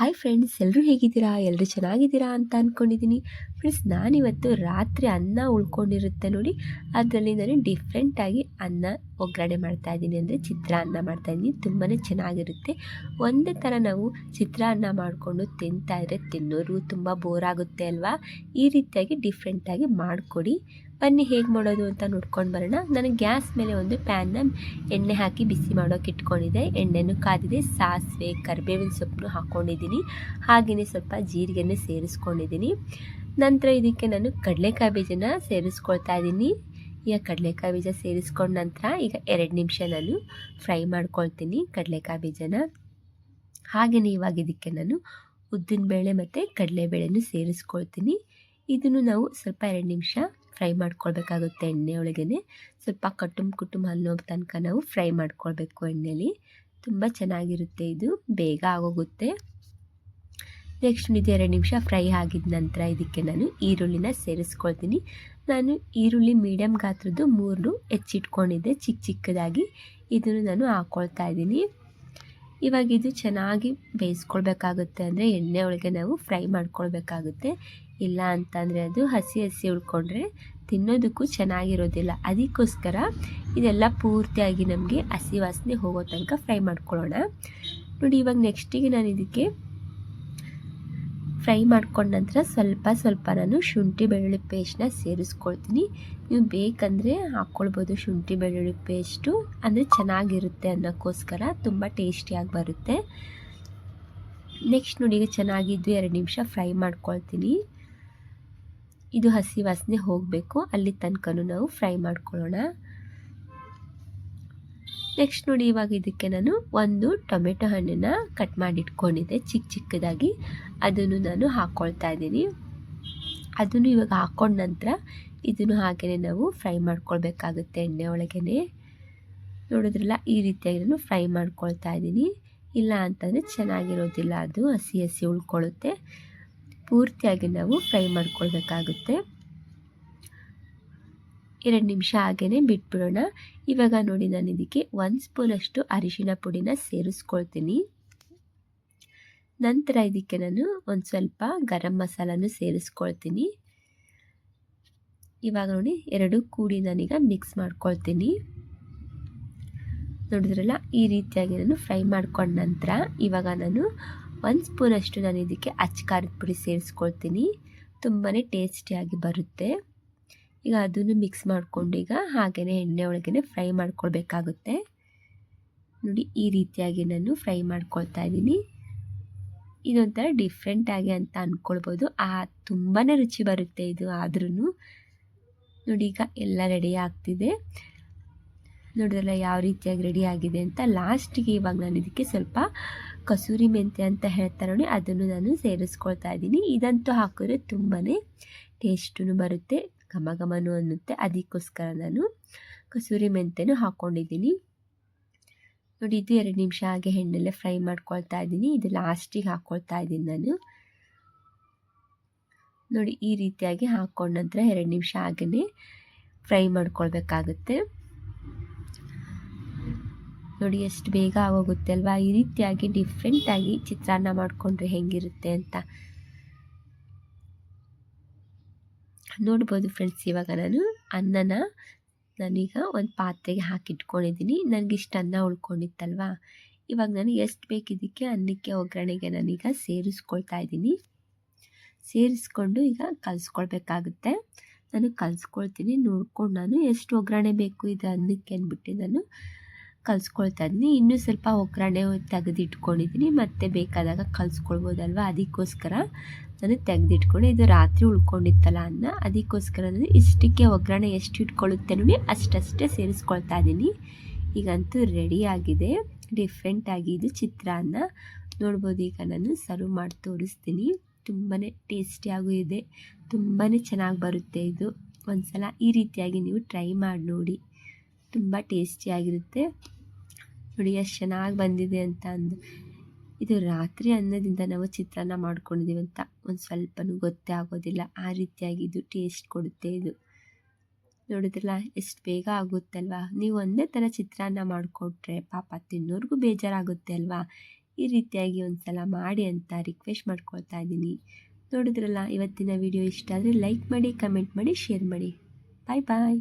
Hi friends ಎಲ್ಲರೂ ಹೇಗಿದ್ದೀರಾ? ಎಲ್ಲರೂ ಚೆನ್ನಾಗಿದ್ದೀರಾ ಅಂತ ಅಂದ್ಕೊಂಡಿದ್ದೀನಿ ಫ್ರೆಂಡ್ಸ್ ನಾನಿವತ್ತು ರಾತ್ರಿ ಅನ್ನ ಉಳ್ಕೊಂಡಿರುತ್ತೆ ನೋಡಿ. ಅದರಲ್ಲಿ ನಾನು ಡಿಫ್ರೆಂಟಾಗಿ ಅನ್ನ ಒಗ್ಗರಣೆ ಮಾಡ್ತಾ ಇದ್ದೀನಿ ಅಂದರೆ ಚಿತ್ರಾನ್ನ ಮಾಡ್ತಾಯಿದ್ದೀನಿ ತುಂಬಾ ಚೆನ್ನಾಗಿರುತ್ತೆ. ಒಂದೇ ಥರ ನಾವು ಚಿತ್ರಾನ್ನ ಮಾಡಿಕೊಂಡು ತಿಂತಾಯಿದ್ರೆ ತಿನ್ನೋರು ತುಂಬ ಬೋರ್ ಆಗುತ್ತೆ ಅಲ್ವಾ? ಈ ರೀತಿಯಾಗಿ ಡಿಫ್ರೆಂಟಾಗಿ ಮಾಡಿಕೊಡಿ. ಬನ್ನಿ, ಹೇಗೆ ಮಾಡೋದು ಅಂತ ನೋಡ್ಕೊಂಡು ಬರೋಣ. ನಾನು ಗ್ಯಾಸ್ ಮೇಲೆ ಒಂದು ಪ್ಯಾನ್ನ ಎಣ್ಣೆ ಹಾಕಿ ಬಿಸಿ ಮಾಡೋಕೆ ಇಟ್ಕೊಂಡಿದ್ದೆ. ಎಣ್ಣೆನೂ ಕಾದಿದೆ, ಸಾಸಿವೆ, ಕರಿಬೇವಿನ ಸೊಪ್ಪನ್ನು ಹಾಕ್ಕೊಂಡಿದ್ದೀನಿ ಹಾಗೆಯೇ ಸ್ವಲ್ಪ ಜೀರಿಗೆನ ಸೇರಿಸ್ಕೊಂಡಿದ್ದೀನಿ. ನಂತರ ಇದಕ್ಕೆ ನಾನು ಕಡಲೆಕಾಯಿ ಬೀಜನ ಸೇರಿಸ್ಕೊಳ್ತಾ ಇದ್ದೀನಿ. ಈಗ ಕಡಲೆಕಾಯಿ ಬೀಜ ಸೇರಿಸ್ಕೊಂಡ ನಂತರ ಈಗ ಎರಡು ನಿಮಿಷ ನಾನು ಫ್ರೈ ಮಾಡ್ಕೊಳ್ತೀನಿ ಕಡಲೆಕಾಯಿ ಬೀಜನ. ಹಾಗೆಯೇ ಇವಾಗ ಇದಕ್ಕೆ ನಾನು ಉದ್ದಿನಬೇಳೆ ಮತ್ತು ಕಡಲೆಬೇಳೆನೂ ಸೇರಿಸ್ಕೊಳ್ತೀನಿ. ಇದನ್ನು ನಾವು ಸ್ವಲ್ಪ ಎರಡು ನಿಮಿಷ ಫ್ರೈ ಮಾಡ್ಕೊಳ್ಬೇಕಾಗುತ್ತೆ ಎಣ್ಣೆ ಒಳಗೇ ಸ್ವಲ್ಪ ಕಟ್ಟುಮ್ ಕುಟುಂಬ ಅನ್ನೋ ತನಕ ನಾವು ಫ್ರೈ ಮಾಡ್ಕೊಳ್ಬೇಕು ಎಣ್ಣೆಲಿ. ತುಂಬ ಚೆನ್ನಾಗಿರುತ್ತೆ ಇದು. ಬೇಗ ಆಗೋಗುತ್ತೆ. ನೆಕ್ಸ್ಟ್ ಇದು ಎರಡು ನಿಮಿಷ ಫ್ರೈ ಆಗಿದ ನಂತರ ಇದಕ್ಕೆ ನಾನು ಈರುಳ್ಳಿನ ಸೇರಿಸ್ಕೊಳ್ತೀನಿ. ನಾನು ಈರುಳ್ಳಿ ಮೀಡಿಯಮ್ ಗಾತ್ರದ್ದು ಮೂರು ಹೆಚ್ಚಿಟ್ಕೊಂಡಿದ್ದೆ. ಚಿಕ್ಕ ಚಿಕ್ಕದಾಗಿ. ಇದನ್ನು ನಾನು ಹಾಕ್ಕೊಳ್ತಾ ಇದ್ದೀನಿ. ಇವಾಗ ಇದು ಚೆನ್ನಾಗಿ ಬೇಯಿಸ್ಕೊಳ್ಬೇಕಾಗುತ್ತೆ ಅಂದರೆ ಎಣ್ಣೆ ಒಳಗೆ ನಾವು ಫ್ರೈ ಮಾಡ್ಕೊಳ್ಬೇಕಾಗುತ್ತೆ. ಇಲ್ಲ ಅಂತಂದರೆ ಅದು ಹಸಿ ಹಸಿ ಉಳ್ಕೊಂಡ್ರೆ ತಿನ್ನೋದಕ್ಕೂ ಚೆನ್ನಾಗಿರೋದಿಲ್ಲ. ಅದಕ್ಕೋಸ್ಕರ ಇದೆಲ್ಲ ಪೂರ್ತಿಯಾಗಿ ನಮಗೆ ಹಸಿ ವಾಸನೆ ಹೋಗೋ ತನಕ ಫ್ರೈ ಮಾಡ್ಕೊಳ್ಳೋಣ. ನೋಡಿ ಇವಾಗ ನೆಕ್ಸ್ಟಿಗೆ ನಾನು ಇದಕ್ಕೆ ಫ್ರೈ ಮಾಡ್ಕೊಂಡ ನಂತರ ಸ್ವಲ್ಪ ಸ್ವಲ್ಪ ನಾನು ಶುಂಠಿ ಬೆಳ್ಳುಳ್ಳಿ ಪೇಸ್ಟ್ನ ಸೇರಿಸ್ಕೊಳ್ತೀನಿ. ನೀವು ಬೇಕಂದರೆ ಹಾಕ್ಕೊಳ್ಬೋದು ಶುಂಠಿ ಬೆಳ್ಳುಳ್ಳಿ ಪೇಸ್ಟು. ಅಂದರೆ ಚೆನ್ನಾಗಿರುತ್ತೆ ಅನ್ನೋಕ್ಕೋಸ್ಕರ ತುಂಬ ಟೇಸ್ಟಿಯಾಗಿ ಬರುತ್ತೆ. ನೆಕ್ಸ್ಟ್ ನೋಡಿ, ಈಗ ಚೆನ್ನಾಗಿದ್ದು ಎರಡು ನಿಮಿಷ ಫ್ರೈ ಮಾಡ್ಕೊಳ್ತೀನಿ. ಇದು ಹಸಿ ವಾಸನೆ ಹೋಗಬೇಕು. ಅಲ್ಲಿ ತನಕನೂ ನಾವು ಫ್ರೈ ಮಾಡ್ಕೊಳ್ಳೋಣ. ನೆಕ್ಸ್ಟ್ ನೋಡಿ ಇವಾಗ ಇದಕ್ಕೆ ನಾನು ಒಂದು ಟೊಮೆಟೊ ಹಣ್ಣನ್ನು ಕಟ್ ಮಾಡಿ ಇಟ್ಕೊಂಡಿದ್ದೆ ಚಿಕ್ಕ ಚಿಕ್ಕದಾಗಿ. ಅದನ್ನು ನಾನು ಹಾಕ್ಕೊಳ್ತಾ ಇದ್ದೀನಿ. ಅದನ್ನು ಇವಾಗ ಹಾಕ್ಕೊಂಡ ನಂತರ ಇದನ್ನು ಹಾಗೆಯೇ ನಾವು ಫ್ರೈ ಮಾಡ್ಕೊಳ್ಬೇಕಾಗುತ್ತೆ ಎಣ್ಣೆ ಒಳಗೇ ನೋಡಿದ್ರಲ್ಲ, ಈ ರೀತಿಯಾಗಿ ನಾನು ಫ್ರೈ ಮಾಡ್ಕೊಳ್ತಾ ಇದ್ದೀನಿ. ಇಲ್ಲ ಅಂತಂದರೆ ಚೆನ್ನಾಗಿರೋದಿಲ್ಲ, ಅದು ಹಸಿ ಹಸಿ ಉಳ್ಕೊಳ್ಳುತ್ತೆ. ಪೂರ್ತಿಯಾಗಿ ನಾವು ಫ್ರೈ ಮಾಡ್ಕೊಳ್ಬೇಕಾಗುತ್ತೆ. ಎರಡು ನಿಮಿಷ ಹಾಗೇ ಬಿಟ್ಬಿಡೋಣ. ಇವಾಗ ನೋಡಿ ನಾನು ಇದಕ್ಕೆ ಒಂದು ಸ್ಪೂನಷ್ಟು ಅರಿಶಿನ ಪುಡಿನ ಸೇರಿಸ್ಕೊಳ್ತೀನಿ. ನಂತರ ಇದಕ್ಕೆ ನಾನು ಒಂದು ಸ್ವಲ್ಪ ಗರಂ ಮಸಾಲನೂ ಸೇರಿಸ್ಕೊಳ್ತೀನಿ. ಇವಾಗ ನೋಡಿ ಎರಡು ಕೂಡಿ ನಾನೀಗ ಮಿಕ್ಸ್ ಮಾಡ್ಕೊಳ್ತೀನಿ. ನೋಡಿದ್ರಲ್ಲ, ಈ ರೀತಿಯಾಗಿ ನಾನು ಫ್ರೈ ಮಾಡ್ಕೊಂಡ ನಂತರ ಇವಾಗ ನಾನು ಒಂದು ಸ್ಪೂನಷ್ಟು ನಾನು ಇದಕ್ಕೆ ಅಚ್ಚ ಖಾರದ ಪುಡಿ ಸೇರಿಸ್ಕೊಳ್ತೀನಿ. ತುಂಬಾ ಟೇಸ್ಟಿಯಾಗಿ ಬರುತ್ತೆ. ಈಗ ಅದನ್ನು ಮಿಕ್ಸ್ ಮಾಡಿಕೊಂಡು ಈಗ ಹಾಗೆಯೇ ಎಣ್ಣೆ ಒಳಗೇ ಫ್ರೈ ಮಾಡ್ಕೊಳ್ಬೇಕಾಗುತ್ತೆ. ನೋಡಿ, ಈ ರೀತಿಯಾಗಿ ನಾನು ಫ್ರೈ ಮಾಡ್ಕೊಳ್ತಾ ಇದ್ದೀನಿ. ಇದೊಂಥರ ಡಿಫ್ರೆಂಟಾಗಿ ಅಂತ ಅಂದ್ಕೊಳ್ಬೋದು ಆ ತುಂಬಾ ರುಚಿ ಬರುತ್ತೆ ಇದು ಆದ್ರೂ ನೋಡಿ, ಈಗ ಎಲ್ಲ ರೆಡಿ ಆಗ್ತಿದೆ. ನೋಡಿದ್ರಲ್ಲ, ಯಾವ ರೀತಿಯಾಗಿ ರೆಡಿ ಆಗಿದೆ ಅಂತ. ಲಾಸ್ಟಿಗೆ ಇವಾಗ ನಾನು ಇದಕ್ಕೆ ಸ್ವಲ್ಪ ಕಸೂರಿ ಮೆಂತ್ಯ ಅಂತ ಹೇಳ್ತಾರೆ ನೋಡಿ, ಅದನ್ನು ನಾನು ಸೇರಿಸ್ಕೊಳ್ತಾ ಇದ್ದೀನಿ. ಇದಂತೂ ಹಾಕಿದ್ರೆ ತುಂಬಾ ಟೇಸ್ಟೂ ಬರುತ್ತೆ. ಘಮ ಘಮನು ಅನ್ನುತ್ತೆ ಅದಕ್ಕೋಸ್ಕರ ನಾನು ಕಸೂರಿ ಮೆಂತೆನೂ ಹಾಕ್ಕೊಂಡಿದ್ದೀನಿ ನೋಡಿ, ಇದು ಎರಡು ನಿಮಿಷ ಹಾಗೆ ಹೆಣ್ಣಲ್ಲೇ ಫ್ರೈ ಮಾಡ್ಕೊಳ್ತಾ ಇದ್ದೀನಿ. ಇದು ಲಾಸ್ಟಿಗೆ ಹಾಕ್ಕೊಳ್ತಾ ಇದ್ದೀನಿ ನಾನು. ನೋಡಿ, ಈ ರೀತಿಯಾಗಿ ಹಾಕ್ಕೊಂಡ ನಂತರ ಎರಡು ನಿಮಿಷ ಹಾಗೆಯೇ ಫ್ರೈ ಮಾಡ್ಕೊಳ್ಬೇಕಾಗುತ್ತೆ. ನೋಡಿ, ಎಷ್ಟು ಬೇಗ ಆಗೋಗುತ್ತೆ ಅಲ್ವಾ? ಈ ರೀತಿಯಾಗಿ ಡಿಫ್ರೆಂಟಾಗಿ ಚಿತ್ರಾನ್ನ ಮಾಡಿಕೊಂಡ್ರೆ ಹೆಂಗಿರುತ್ತೆ ಅಂತ. ನೋಡ್ಬೋದು ಫ್ರೆಂಡ್ಸ್ ಇವಾಗ ನಾನು ಅನ್ನನ ನಾನೀಗ ಒಂದು ಪಾತ್ರೆಗೆ ಹಾಕಿಟ್ಕೊಂಡಿದ್ದೀನಿ. ನನಗಿಷ್ಟು ಅನ್ನ ಉಳ್ಕೊಂಡಿತ್ತಲ್ವಾ? ಇವಾಗ ನಾನು ಎಷ್ಟು ಬೇಕಿದ್ದಕ್ಕೆ ಅನ್ನಕ್ಕೆ ಒಗ್ಗರಣೆಗೆ ನಾನೀಗ ಸೇರಿಸ್ಕೊಳ್ತಾ ಇದ್ದೀನಿ. ಸೇರಿಸ್ಕೊಂಡು ಈಗ ಕಲಿಸ್ಕೊಳ್ಬೇಕಾಗುತ್ತೆ. ನಾನು ಕಲಿಸ್ಕೊಳ್ತೀನಿ, ನೋಡ್ಕೊಂಡು ನಾನು ಎಷ್ಟು ಒಗ್ಗರಣೆ ಬೇಕು ಇದು ಅನ್ನಕ್ಕೆ ಅಂದ್ಬಿಟ್ಟು ನಾನು ಕಲಿಸ್ಕೊಳ್ತಾ ಇದ್ದೀನಿ. ಇನ್ನೂ ಸ್ವಲ್ಪ ಒಗ್ಗರಣೆ ತೆಗೆದಿಟ್ಕೊಂಡಿದ್ದೀನಿ. ಮತ್ತೆ ಬೇಕಾದಾಗ ಕಲಿಸ್ಕೊಳ್ಬೋದಲ್ವ? ಅದಕ್ಕೋಸ್ಕರ ನಾನು ತೆಗೆದಿಟ್ಕೊಂಡು ಇದು ರಾತ್ರಿ ಉಳ್ಕೊಂಡಿತ್ತಲ್ಲ ಅನ್ನ, ಅದಕ್ಕೋಸ್ಕರ ನಾನು ಇಷ್ಟಕ್ಕೆ ಒಗ್ಗರಣೆ ಎಷ್ಟು ಇಟ್ಕೊಳ್ಳುತ್ತೆ ನೋಡಿ ಅಷ್ಟಷ್ಟೇ ಸೇರಿಸ್ಕೊಳ್ತಾ ಇದ್ದೀನಿ. ಈಗಂತೂ ರೆಡಿಯಾಗಿದೆ ಡಿಫ್ರೆಂಟಾಗಿ ಇದು ಚಿತ್ರಾನ್ನ. ನೋಡ್ಬೋದು ಈಗ ನಾನು ಸರ್ವ್ ಮಾಡಿ ತೋರಿಸ್ತೀನಿ. ತುಂಬಾ ಟೇಸ್ಟಿಯಾಗೂ ಇದೆ. ತುಂಬಾ ಚೆನ್ನಾಗಿ ಬರುತ್ತೆ ಇದು. ಒಂದು ಸಲ ಈ ರೀತಿಯಾಗಿ ನೀವು ಟ್ರೈ ಮಾಡಿ ನೋಡಿ. ತುಂಬ ಟೇಸ್ಟಿಯಾಗಿರುತ್ತೆ ನೋಡಿ, ಎಷ್ಟು ಚೆನ್ನಾಗಿ ಬಂದಿದೆ ಅಂತ ಅಂದು. ಇದು ರಾತ್ರಿ ಅನ್ನದಿಂದ ನಾವು ಚಿತ್ರಾನ್ನ ಮಾಡ್ಕೊಂಡಿದ್ದೀವಿ ಅಂತ ಒಂದು ಸ್ವಲ್ಪನೂ ಗೊತ್ತೇ ಆಗೋದಿಲ್ಲ. ಆ ರೀತಿಯಾಗಿ ಇದು ಟೇಸ್ಟ್ ಕೊಡುತ್ತೆ ಇದು. ನೋಡಿದ್ರಲ್ಲ, ಎಷ್ಟು ಬೇಗ ಆಗುತ್ತಲ್ವಾ? ನೀವು ಒಂದೇ ಥರ ಚಿತ್ರಾನ್ನ ಮಾಡಿಕೊಟ್ರೆ ಪಾಪ ತಿನ್ನೋರ್ಗೂ ಬೇಜಾರಾಗುತ್ತೆ ಅಲ್ವಾ? ಈ ರೀತಿಯಾಗಿ ಒಂದು ಸಲ ಮಾಡಿ ಅಂತ ರಿಕ್ವೆಸ್ಟ್ ಮಾಡ್ಕೊಳ್ತಾ ಇದ್ದೀನಿ. ನೋಡಿದ್ರಲ್ಲ, ಇವತ್ತಿನ ವಿಡಿಯೋ ಇಷ್ಟ ಆದರೆ ಲೈಕ್ ಮಾಡಿ ಕಮೆಂಟ್ ಮಾಡಿ ಶೇರ್ ಮಾಡಿ. ಬಾಯ್ ಬಾಯ್